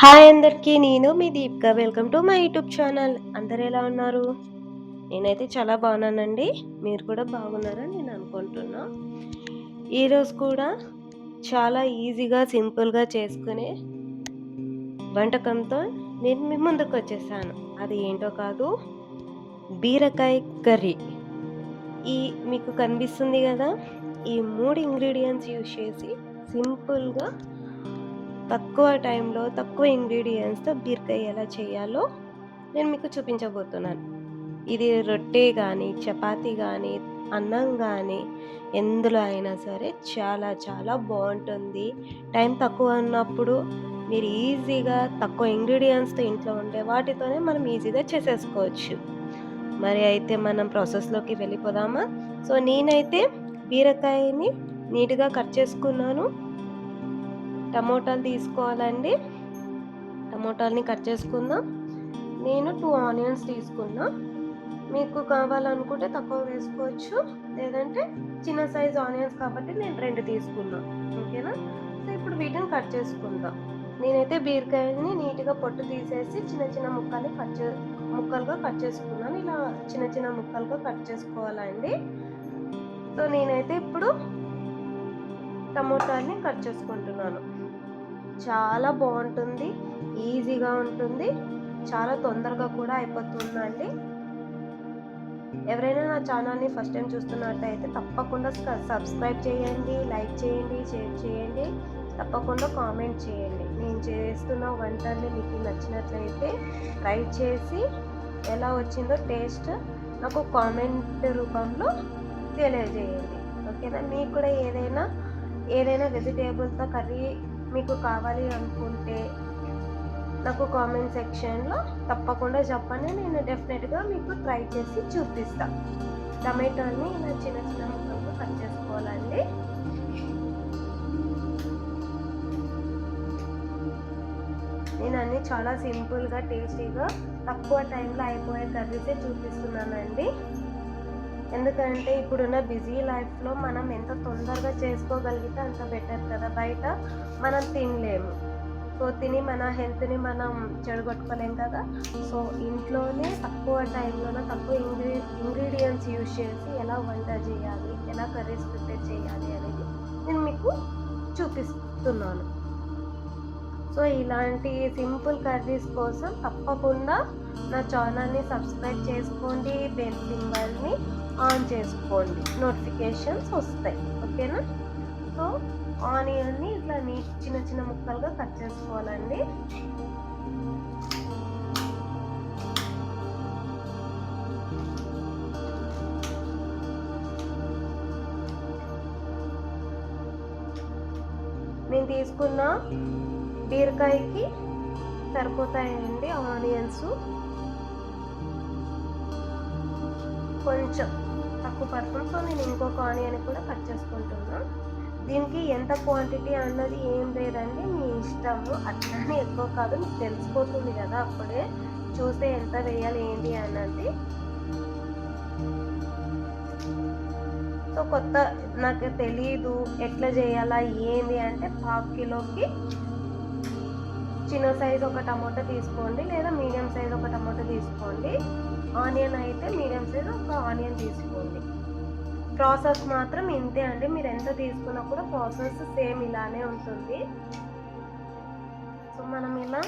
Hi అందరికీ నేను మీ Deepika. Welcome to my YouTube channel అందరు ఎలా ఉన్నారు? నేనైతే చాలా బాగున్నానండి. మీరు కూడా బాగున్నారని నేను అనుకుంటున్నా. ఈరోజు కూడా చాలా ఈజీగా సింపుల్గా చేసుకునే వంటకంతో నేను మీ ముందుకు వచ్చేసాను. అది ఏంటో కాదు బీరకాయ కర్రీ. ఈ మీకు కనిపిస్తుంది కదా ఈ మూడు ఇంగ్రీడియంట్స్ యూజ్ చేసి సింపుల్గా తక్కువ టైంలో తక్కువ ఇంగ్రీడియంట్స్తో బీరకాయ ఎలా చేయాలో నేను మీకు చూపించబోతున్నాను. ఇది రొట్టె కానీ చపాతి కానీ అన్నం కానీ ఎందులో అయినా సరే చాలా చాలా బాగుంటుంది. టైం తక్కువ ఉన్నప్పుడు మీరు ఈజీగా తక్కువ ఇంగ్రీడియంట్స్తో ఇంట్లో ఉండే వాటితోనే మనం ఈజీగా చేసేసుకోవచ్చు. మరి అయితే మనం ప్రాసెస్లోకి వెళ్ళిపోదామా? సో నేనైతే బీరకాయని నీట్గా కట్ చేసుకున్నాను. టమోటాలు తీసుకోవాలండి. టమోటాలని కట్ చేసుకుందాం. నేను టూ ఆనియన్స్ తీసుకున్నా. మీకు కావాలనుకుంటే తక్కువ వేసుకోవచ్చు. లేదంటే చిన్న సైజ్ ఆనియన్స్ కాబట్టి నేను రెండు తీసుకున్నా. ఓకేనా? సో ఇప్పుడు వీటిని కట్ చేసుకుందాం. నేనైతే బీరకాయని నీట్గా పొట్టు తీసేసి చిన్న చిన్న ముక్కల్ని కట్ చే ముక్కలుగా కట్ చేసుకున్నాను. ఇలా చిన్న చిన్న ముక్కలుగా కట్ చేసుకోవాలండి. సో నేనైతే ఇప్పుడు టమోటాని కట్ చేసుకుంటున్నాను. చాలా బాగుంటుంది ఈజీగా ఉంటుంది చాలా తొందరగా కూడా అయిపోతుందండి. ఎవరైనా నా ఛానల్ని ఫస్ట్ టైం చూస్తున్నట్టయితే తప్పకుండా సబ్స్క్రైబ్ చేయండి లైక్ చేయండి షేర్ చేయండి తప్పకుండా కామెంట్ చేయండి. నేను చేస్తున్న వంటల్ని మీకు నచ్చినట్లయితే ట్రై చేసి ఎలా వచ్చిందో టేస్ట్ నాకు కామెంట్ రూపంలో తెలియజేయండి. ఓకేనా? మీకు కూడా ఏదైనా ఏదైనా వెజిటేబుల్తో కర్రీ మీకు కావాలి అనుకుంటే నాకు కామెంట్ సెక్షన్లో తప్పకుండా చెప్పండి. నేను డెఫినెట్గా మీకు ట్రై చేసి చూపిస్తాను టమాటోని ఇలా చిన్న చిన్న ముక్కలు కట్ చేసుకోవాలండి. నేను అన్ని చాలా సింపుల్గా టేస్టీగా తక్కువ టైంలో అయిపోయే కర్రీసే చూపిస్తున్నానండి. ఎందుకంటే ఇప్పుడున్న బిజీ లైఫ్లో మనం ఎంత తొందరగా చేసుకోగలిగితే అంత బెటర్ కదా. బయట మనం తినలేము. సో తిని మన హెల్త్ని మనం చెడగొట్టుకోలేం కదా. సో ఇంట్లోనే తక్కువ టైంలోనే తక్కువ ఇంగ్రీ ఇంగ్రీడియంట్స్ యూజ్ చేసి ఎలా వంట చేయాలి ఎలా కర్రీస్ ప్రిపేర్ చేయాలి అనేది నేను మీకు చూపిస్తున్నాను. సో ఇలాంటి సింపుల్ కర్రీస్ కోసం తప్పకుండా నా ఛానల్ని సబ్స్క్రైబ్ చేసుకోండి. బెల్ సింబల్ని ఆన్ చేసుకోండి. నోటిఫికేషన్స్ వస్తాయి. ఓకేనా? సో ఆనియన్ని ఇట్లా నీ చిన్న చిన్న ముక్కలుగా కట్ చేసుకోవాలండి. నేను తీసుకున్న బీరకాయకి సరిపోతాయండి ఆనియన్స్. కొంచెం తక్కువ పడుతుంది సో నేను ఇంకొక ఆనియన్ కూడా కట్ చేసుకుంటున్నా. దీనికి ఎంత క్వాంటిటీ అన్నది ఏం లేదండి మీ ఇష్టము. అట్లానే ఎక్కువ కాదు మీకు తెలిసిపోతుంది కదా అప్పుడే. చూస్తే ఎంత వేయాలి ఏంటి అన్నది. సో కొత్త నాకు తెలియదు ఎట్లా చేయాలా ఏంది అంటే పావు కిలోకి చిన్న సైజ్ ఒక టమాటో తీసుకోండి లేదా మీడియం సైజ్ ఒక టమాటో తీసుకోండి. ఆనియన్ అయితే మీడియం సైజ్ ఒక ఆనియన్ తీసుకోండి. ప్రాసెస్ మాత్రం ఇంతే అండి. మీరు ఎంత తీసుకున్నా కూడా ప్రాసెస్ సేమ్ ఇలానే ఉంటుంది. సో మనం ఇలా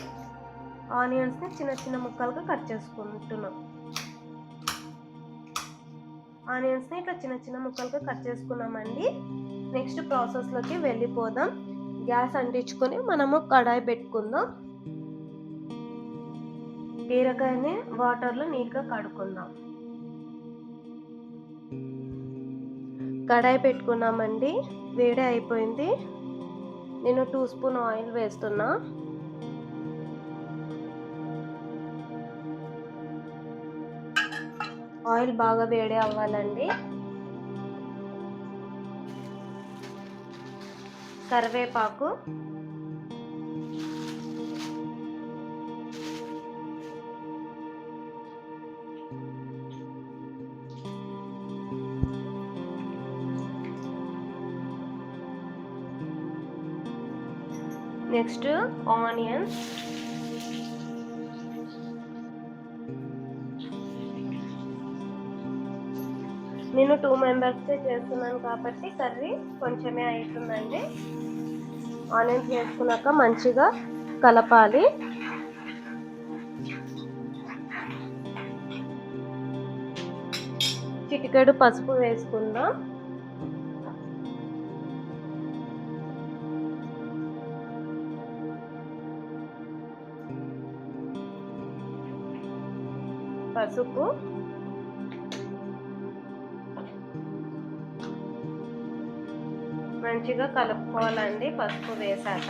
ఆనియన్స్ని చిన్న చిన్న ముక్కలుగా కట్ చేసుకుంటున్నాం. ఆనియన్స్ని ఇట్లా చిన్న చిన్న ముక్కలుగా కట్ చేసుకున్నామండి. నెక్స్ట్ ప్రాసెస్లోకి వెళ్ళిపోదాం. గ్యాస్ అంటించుకొని మనము కడాయి పెట్టుకుందాం. బీరకాయని వాటర్లో నీట్గా కడుక్కుందాం. కడాయి పెట్టుకున్నామండి. వేడి అయిపోయింది. నేను టూ స్పూన్ ఆయిల్ వేస్తున్నా. ఆయిల్ బాగా వేడి అవ్వాలండి. కరివేపాకు నెక్స్ట్ ఆనియన్స్. నేను టూ మెంబర్స్కే చేస్తున్నాను కాబట్టి కర్రీ కొంచెమే అవుతుందండి ఆనియన్స్ వేసుకున్నాక మంచిగా కలపాలి. చిటికెడు పసుపు వేసుకుందాం. పసుపు. మంచిగా కలుపుకోవాలండి పసుపు వేసాక.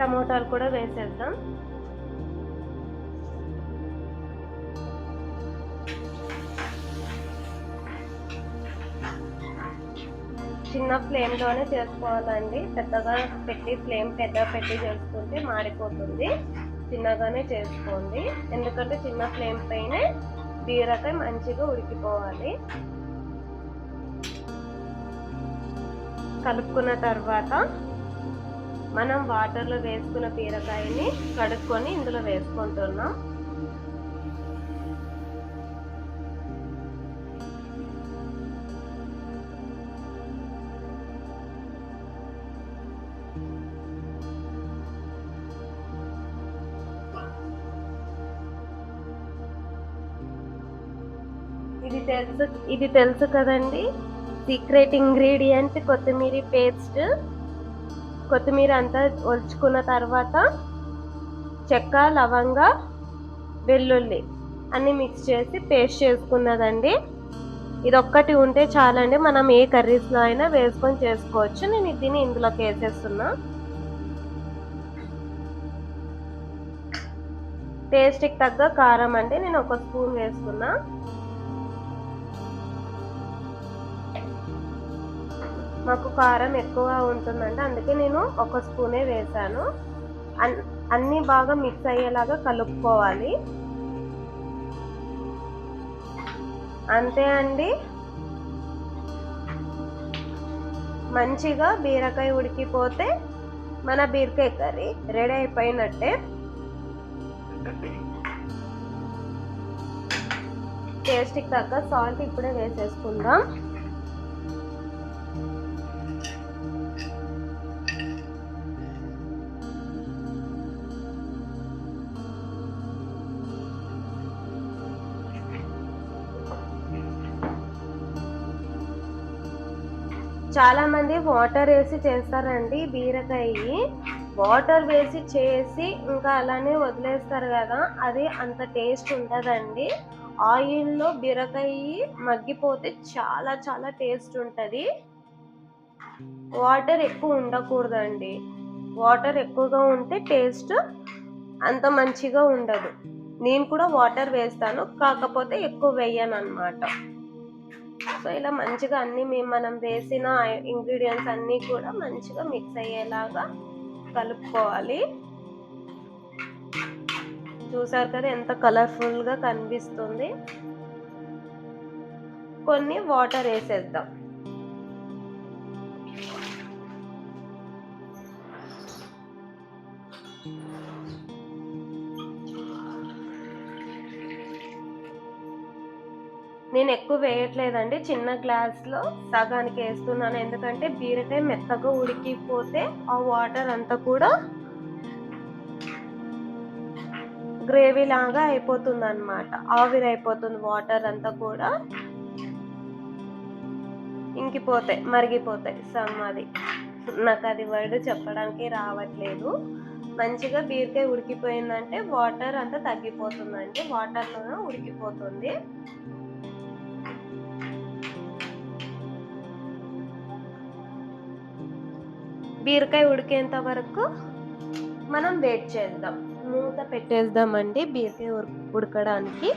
టమోటాలు కూడా వేసేద్దాం. చిన్న ఫ్లేమ్లోనే చేసుకోవాలండి. పెద్దగా పెట్టి ఫ్లేమ్ పెద్ద పెట్టి చేసుకుంటే మాడిపోతుంది. చిన్నగానే చేసుకోండి. ఎందుకంటే చిన్న ఫ్లేమ్ పైనే బీరకాయ మంచిగా ఉడికిపోవాలి. కలుపుకున్న తర్వాత మనం వాటర్లో వేసుకున్న బీరకాయని కడుక్కొని ఇందులో వేసుకుంటున్నాం. తెలుసు ఇది తెలుసు కదండి. సీక్రెట్ ఇంగ్రీడియంట్ కొత్తిమీర పేస్ట్ కొత్తిమీర అంతా ఒలుచుకున్న తర్వాత చెక్క లవంగ వెల్లుల్లి అన్ని మిక్స్ చేసి పేస్ట్ చేసుకున్నదండి. ఇది ఒక్కటి ఉంటే చాలండి మనం ఏ కర్రీస్లో అయినా వేసుకొని చేసుకోవచ్చు. నేను దీన్ని ఇందులోకి వేసేస్తున్నా. టేస్ట్కి తగ్గ కారం అండి నేను ఒక స్పూన్ వేసుకున్నా. మాకు కారం ఎక్కువ ఉంటుందంటే అందుకే నేను ఒక స్పూనే వేసాను అన్నీ బాగా మిక్స్ అయ్యేలాగా కలుపుకోవాలి. అంతే అండి. మంచిగా బీరకాయ ఉడికిపోతే మన బీరకాయ కర్రీ రెడీ అయిపోయినట్టే. టేస్ట్కి తగ్గ సాల్ట్ ఇప్పుడే వేసేసుకుందాం. చాలా మంది వాటర్ వేసి చేస్తారండి బీరకాయ. వాటర్ వేసి చేసి ఇంకా అలానే వదిలేస్తారు కదా అది అంత టేస్ట్ ఉంటుందండి ఆయిల్లో బీరకాయ మగ్గిపోతే చాలా చాలా టేస్ట్ ఉంటుంది. వాటర్ ఎక్కువ ఉండకూడదండి. వాటర్ ఎక్కువగా ఉంటే టేస్ట్ అంత మంచిగా ఉండదు. నేను కూడా వాటర్ వేస్తాను కాకపోతే ఎక్కువ వేయను అనమాట సో ఇలా మంచిగా అన్నీ మేము మనం వేసిన ఇంగ్రీడియంట్స్ అన్నీ కూడా మంచిగా మిక్స్ అయ్యేలాగా కలుపుకోవాలి. చూసారు కదా ఎంత కలర్ఫుల్గా కనిపిస్తుంది. కొన్ని వాటర్ వేసేద్దాం. నేను ఎక్కువ వేయట్లేదండి. చిన్న గ్లాస్లో సగానికి వేస్తున్నాను. ఎందుకంటే బీరకాయ మెత్తగా ఉడికిపోతే ఆ వాటర్ అంతా కూడా గ్రేవీ లాగా అయిపోతుంది అనమాట ఆవిరి అయిపోతుంది వాటర్ అంతా కూడా. ఇంకిపోతాయి మరిగిపోతాయి సమ్ అది. నాకు అది వర్డ్ చెప్పడానికి రావట్లేదు. మంచిగా బీరకాయ ఉడికిపోయిందంటే వాటర్ అంతా తగ్గిపోతుందండి. వాటర్లోనే ఉడికిపోతుంది. బీరకాయ ఉడికేంత వరకు మనం వెయిట్ చేద్దాం. మూత పెట్టేద్దామండి బీరకాయ ఉడకడానికి.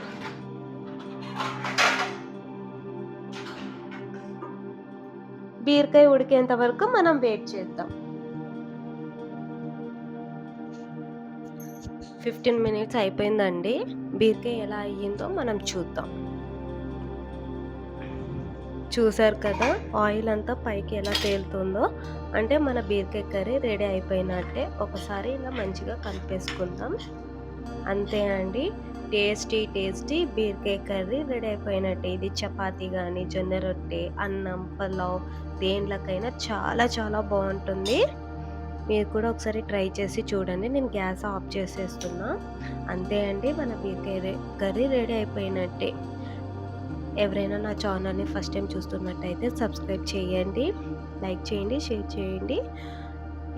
బీరకాయ ఉడికేంత వరకు మనం వెయిట్ చేద్దాం. ఫిఫ్టీన్ మినిట్స్ అయిపోయిందండి. బీరకాయ ఎలా అయ్యిందో మనం చూద్దాం. చూసారు కదా ఆయిల్ అంతా పైకి ఎలా తేలుతుందో? అంటే మన బీరకాయ కర్రీ రెడీ అయిపోయినట్టే ఒకసారి ఇలా మంచిగా కలిపేసుకుందాం. అంతే అండి. టేస్టీ టేస్టీ బీరకాయ కర్రీ రెడీ అయిపోయినట్టే. ఇది చపాతీ కానీ జొన్న రొట్టె అన్నం పలావ్ దేంట్లకైనా చాలా చాలా బాగుంటుంది. మీరు కూడా ఒకసారి ట్రై చేసి చూడండి. నేను గ్యాస్ ఆఫ్ చేసేస్తున్నా. అంతే అండి. మన బీరకాయ కర్రీ రెడీ అయిపోయినట్టే. ఎవరైనా నా ఛానల్ని ఫస్ట్ టైం చూస్తున్నట్టయితే సబ్స్క్రైబ్ చేయండి లైక్ చేయండి షేర్ చేయండి.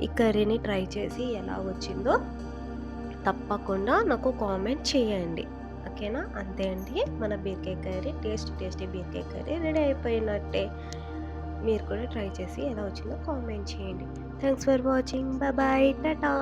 ఈ కర్రీని ట్రై చేసి ఎలా వచ్చిందో తప్పకుండా నాకు కామెంట్ చేయండి. ఓకేనా? అంతే అండి. మన బీరకాయ కర్రీ టేస్ట్ టేస్టీ బీరకాయ కర్రీ రెడీ అయిపోయినట్టే. మీరు కూడా ట్రై చేసి ఎలా వచ్చిందో కామెంట్ చేయండి. Thanks for watching. Bye bye. Tata.